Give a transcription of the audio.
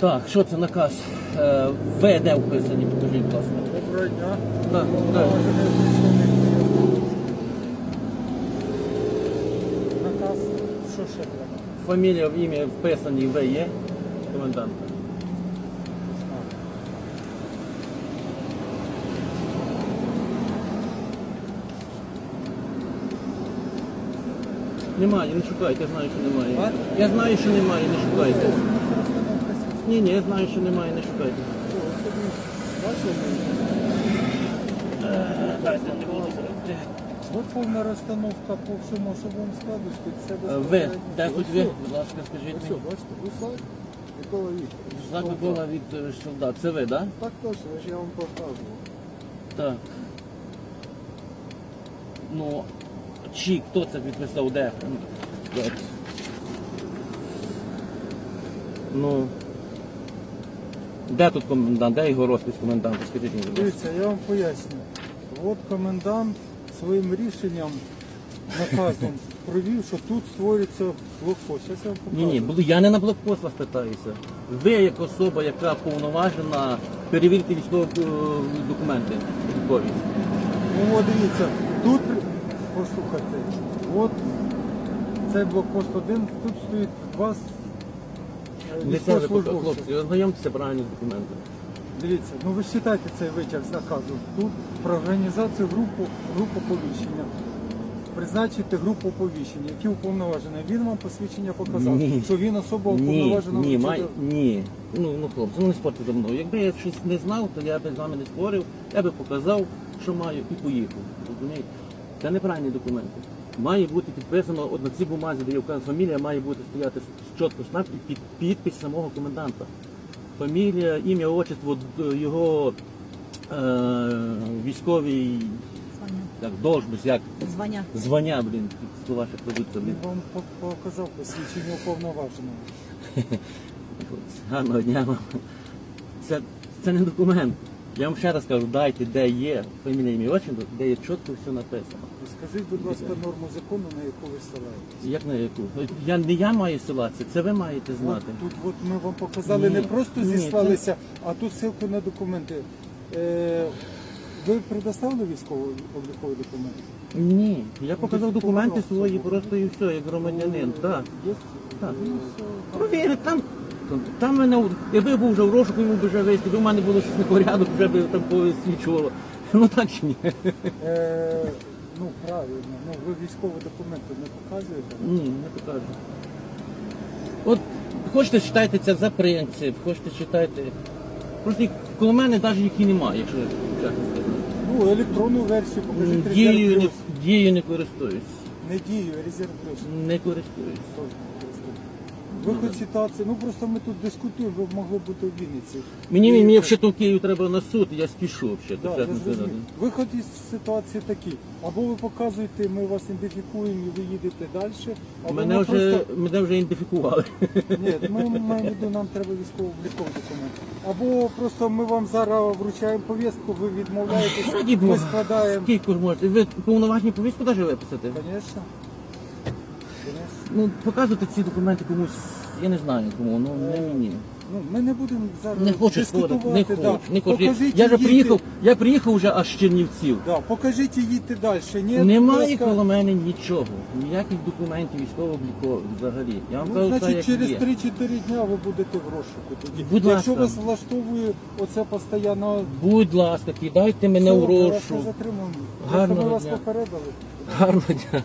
Так, що це наказ? Е, В де вписані, покажіть, будь ласка. Доброго дня. Так, так. Наказ. Що ще треба? Фамілія, ім'я вписані В є коменданта. Немає, не шукайте, я знаю, що немає. Я знаю, що немає, не шукайте. Ні, ні, я знаю, що немає, не шукайте. Вот повна розстановка по всьому особовому складу, стоїть все Е, Ви, де тут ви? Будь ласка, скажіть Все, мені. бачите, Гусак Микола Вікторович. Знак Микола від е, солдат. Це ви, так? Так точно, ж я вам показував. Так. Ну, чи хто це підписав, де? От. Ну. Де тут комендант? Де його розпис коменданта? Скажіть мені. будь ласка. Дивіться, я вам поясню. От комендант своїм рішенням, наказом провів, що тут створюється блокпост. Зараз я вам Ні, ні, буду- я не на блокпост вас питаюся. Ви як особа, яка повноважена перевірити військові е, документи військові. Ну от дивіться, тут послухайте, от цей блокпост один, тут стоїть два ви хлопці, ознайомтеся правильно з документами. Дивіться, ну ви читайте цей витяг з наказу. Тут про організацію групу, групу повіщення. Призначити групу повіщення, які уповноважені. Він вам посвідчення показав, Ні. що він особа Ні, уповноважена. ні, май, ні. Ну, ну хлопці, ну не спорте за мною. Якби я щось не знав, то я б з вами не спорив, я би показав, що маю, і поїхав. Розумієте? Це неправильні документи. Має бути підписано, от на цій бумазі, де є вказана фамілія, має бути стояти чітко знак і під, підпис самого коменданта. Фамілія, ім'я, отчество, його е, військовий Звання. як, должність, як Звання. звання, блін, слова ще кладуться, блін. Він вам по- показав посвідчення уповноваженого. Гарного дня вам. Це, це не документ. Я вам ще раз кажу, дайте, де є фамілія ім'я отчим, де є чітко все написано. Скажіть, будь ласка, норму закону, на яку ви ссилаєтесь. Як на яку? Я, не я маю силатися, це ви маєте От, знати. тут от ми вам показали Ні, не просто ні, зіслалися, а тут ссылку на документи. Е, ви предоставили військовий обліковий документ? Ні, я показав документи свої просто і все, як громадянин. Так, Є? так. Провірить, там, там, там мене, якби я був вже в розшуку, йому б вже вийти, якби в мене було щось непорядок, вже б там посвідчувало. Ну так чи ні? Е, ну правильно, ну ви військові документи не показуєте. Ні, не покажу. От хочете читайте це за принцип, хочете читайте. Просто їх- коло мене навіть їх і немає, якщо чесно сказати. Ну, електронну версію покажіть Дією резерв не, плюс. дією не користуюсь. Не дію, резерв плюс. Не користуюсь. Виход ситуації, ну просто ми тут дискутуємо, ви б могли бути в Вінниці. Мені, І мені взагалі в Київ треба на суд, я спішу взагалі. Да, я зрозумів. Виход із ситуації такий. Або ви показуєте, ми вас ідентифікуємо і ви їдете далі. Або Мене ми вже, просто... мене вже ідентифікували. Ні, ми маємо в виду, нам треба військово-обліковий документ. Або просто ми вам зараз вручаємо повістку, ви відмовляєтеся, Раді ми складаємо. Скільки ж можете? Ви повноважні повістку навіть виписати? Звісно. Ну, показувати ці документи комусь, я не знаю кому, ну не мені. Ну, ми не будемо зараз Не хочу дискутувати. сходити, не да. хочу, не хочу. Покажіть Я вже і їдьте. приїхав, я приїхав вже аж з Чернівців. Да, покажіть і їдьте далі. Ні, Немає будь ласка. коло мене нічого, ніяких документів військово-облікових взагалі. Я вам Ну, кажу, значить, як через є. 3-4 дня ви будете в розшуку тоді. Будь Якщо ласка. вас влаштовує оце постійно Будь ласка, кидайте мене Все, в ми вас не розшук. затримуємо. Гарного Просто ми вас дня. попередили. Гарного дня.